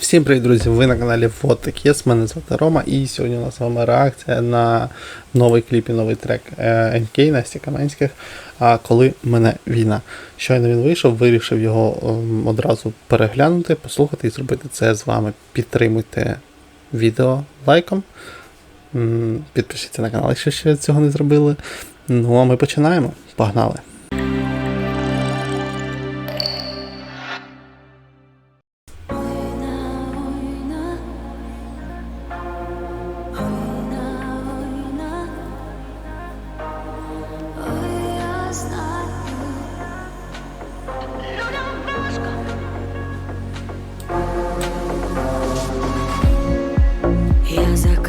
Всім привіт, друзі! Ви на каналі Вот Єс, мене звати Рома, і сьогодні у нас з вами реакція на новий кліп і новий трек е, НК Насті Каменських. А коли мене війна. Щойно він вийшов, вирішив його ем, одразу переглянути, послухати і зробити це з вами. Підтримуйте відео лайком. Підпишіться на канал, якщо ще цього не зробили. Ну а ми починаємо. Погнали!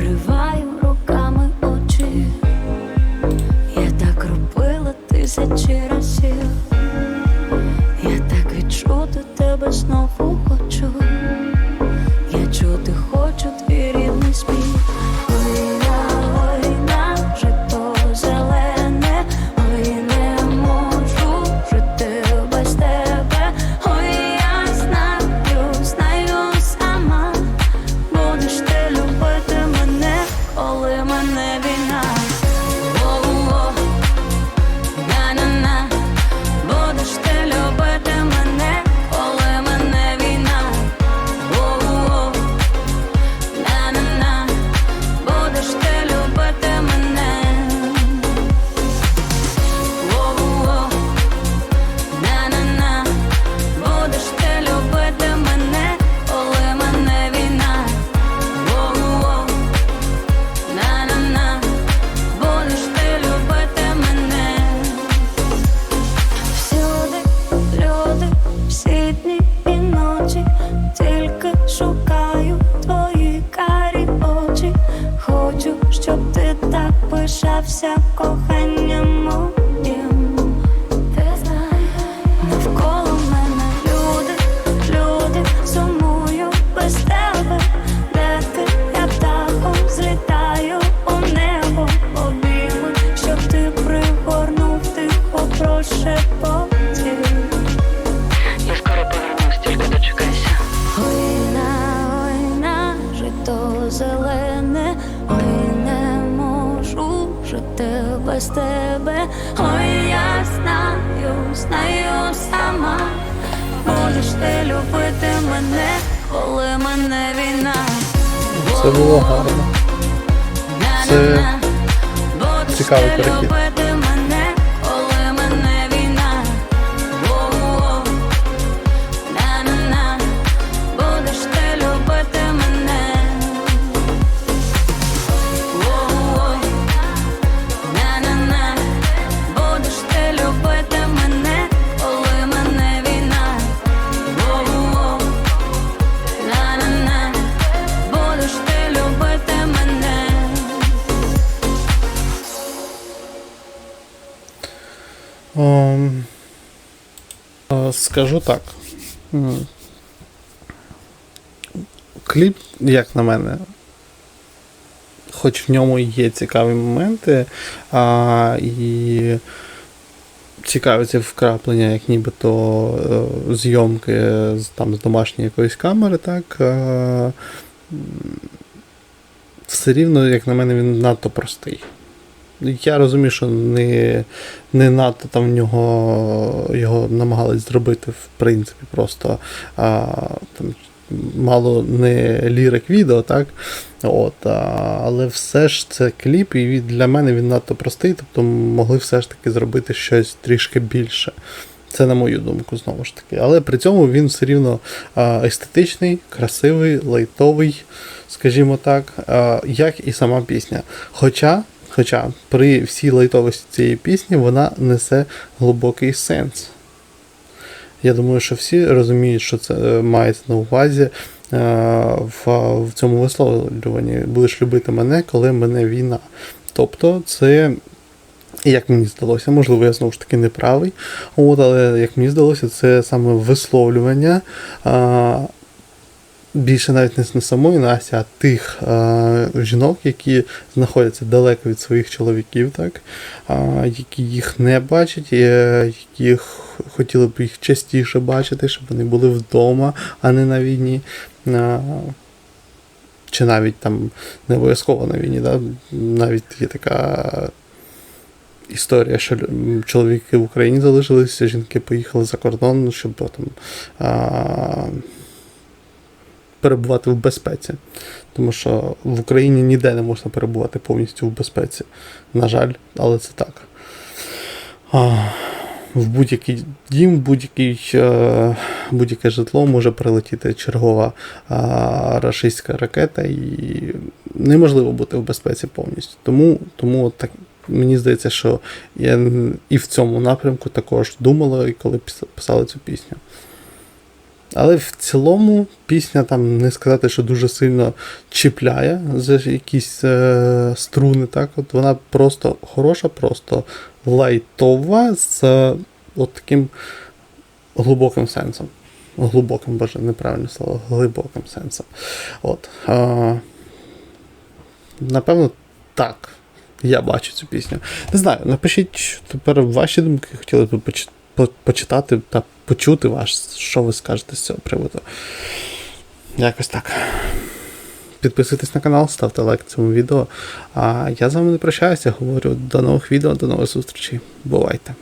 Закриваю руками очі, я так робила тисячі разів, шукаю твої карі очі. Хочу, щоб ти так пишався коханням моїм. Ти знаєш, навколо мене люди, люди, сумую без тебе, де ти я птахом злітаю у небо, обійми, щоб ти пригорнув тихо прошепотів. Я жити без тебе. Ой, я знаю, знаю сама. Будеш ти любити мене, коли мене війна. Це було гарно. Це цікавий перехід. Скажу так. Кліп, як на мене, хоч в ньому є цікаві моменти, а, і цікаві ці вкраплення, як нібито е, зйомки з, там, з домашньої якоїсь камери, так. е, м, все рівно, як на мене, він надто простий. Я розумію, що не, не надто там в нього його намагались зробити, в принципі, просто а, там, мало не лірик відео, так? От, а, але все ж це кліп, і для мене він надто простий, тобто могли все ж таки зробити щось трішки більше. Це на мою думку, знову ж таки. Але при цьому він все рівно естетичний, красивий, лайтовий, скажімо так, як і сама пісня. Хоча, хоча при всій лайтовості цієї пісні вона несе глибокий сенс. Я думаю, що всі розуміють, що це е, мається на увазі е, в, в цьому висловлюванні. Будеш любити мене, коли мене війна. Тобто, це, як мені здалося, можливо, я знову ж таки не правий. От, але як мені здалося, це саме висловлювання. А, більше навіть не, не самої Насті, а тих е, жінок, які знаходяться далеко від своїх чоловіків, так, е, які їх не бачать, е, які хотіли б їх частіше бачити, щоб вони були вдома, а не на війні. Е, чи навіть там не обов'язково на війні, да? навіть є така історія, що чоловіки в Україні залишилися, жінки поїхали за кордон, щоб там а, перебувати в безпеці. Тому що в Україні ніде не можна перебувати повністю в безпеці. На жаль, але це так. В будь-який дім, е, будь-яке житло може прилетіти чергова рашистська ракета, і неможливо бути в безпеці повністю. Тому, тому так, мені здається, що я і в цьому напрямку також думала, і коли пис- писали цю пісню. Але в цілому пісня там не сказати, що дуже сильно чіпляє за якісь е, струни. Так? От вона просто хороша, просто лайтова з е, от таким глибоким сенсом. Глибоким, боже, неправильне слово, глибоким сенсом. От. Е, напевно, так. Я бачу цю пісню. Не знаю, напишіть тепер ваші думки, хотіли б поч- по- почитати та почути вас, що ви скажете з цього приводу. Якось так. Підписуйтесь на канал, ставте лайк цьому відео. А я з вами не прощаюся, говорю до нових відео, до нових зустрічей. Бувайте!